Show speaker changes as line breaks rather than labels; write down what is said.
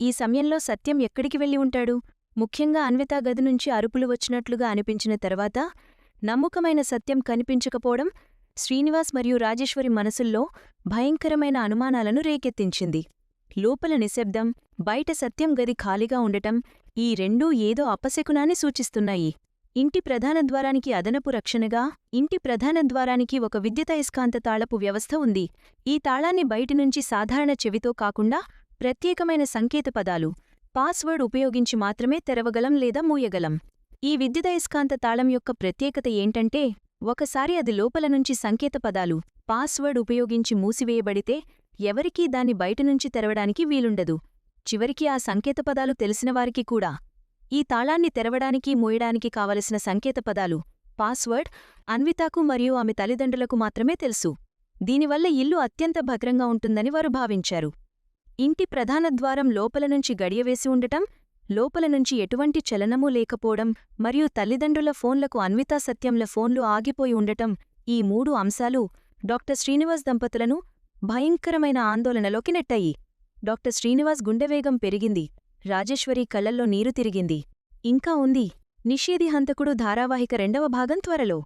ఈ సమయంలో సత్యం ఎక్కడికి వెళ్ళి ఉంటాడు? ముఖ్యంగా అన్వితా గది నుంచి అరుపులు వచ్చినట్లుగా అనిపించిన తర్వాత నమ్మకమైన సత్యం కనిపించకపోవడం శ్రీనివాస్ మరియు రాజేశ్వరి మనసుల్లో భయంకరమైన అనుమానాలను రేకెత్తించింది. లోపల నిశ్శబ్దం బయట సత్యం గది ఖాళీగా ఉండటం ఈ రెండూ ఏదో అపశకునాన్ని సూచిస్తున్నాయి. ఇంటి ప్రధాన ద్వారానికి అదనపు రక్షణగా ఇంటి ప్రధాన ద్వారానికి ఒక విద్యుతయస్కాంత తాళపు వ్యవస్థ ఉంది. ఈ తాళాన్ని బయటినుంచి సాధారణ చెవితో కాకుండా ప్రత్యేకమైన సంకేతపదాలు పాస్వర్డ్ ఉపయోగించి మాత్రమే తెరవగలం లేదా మూయగలం. ఈ విద్యుదయస్కాంత తాళం యొక్క ప్రత్యేకత ఏంటంటే ఒకసారి అది లోపల నుంచి సంకేత పదాలు పాస్వర్డ్ ఉపయోగించి మూసివేయబడితే ఎవరికీ దాన్ని బయటనుంచి తెరవడానికి వీలుండదు. చివరికి ఆ సంకేత పదాలు తెలిసినవారికి కూడా. ఈ తాళాన్ని తెరవడానికి మూయడానికి కావలసిన సంకేత పదాలు పాస్వర్డ్ అన్వితాకు మరియు ఆమె తల్లిదండ్రులకు మాత్రమే తెలుసు. దీనివల్ల ఇల్లు అత్యంత భద్రంగా ఉంటుందని వారు భావించారు. ఇంటి ప్రధాన ద్వారం లోపల నుంచి గడియవేసి ఉండటం లోపల నుంచి ఎటువంటి చలనమూ లేకపోవడం మరియు తల్లిదండ్రుల ఫోన్లకు అన్వితా సత్యంల ఫోన్లు ఆగిపోయి ఉండటం ఈ మూడు అంశాలు డాక్టర్ శ్రీనివాస్ దంపతులను భయంకరమైన ఆందోళనలోకి నెట్టాయి. డాక్టర్ శ్రీనివాస్ గుండెవేగం పెరిగింది రాజేశ్వరి కళ్ళల్లో నీరు తిరిగింది. ఇంకా ఉంది నిషేధి హంతకుడు ధారావాహిక రెండవ భాగం త్వరలో.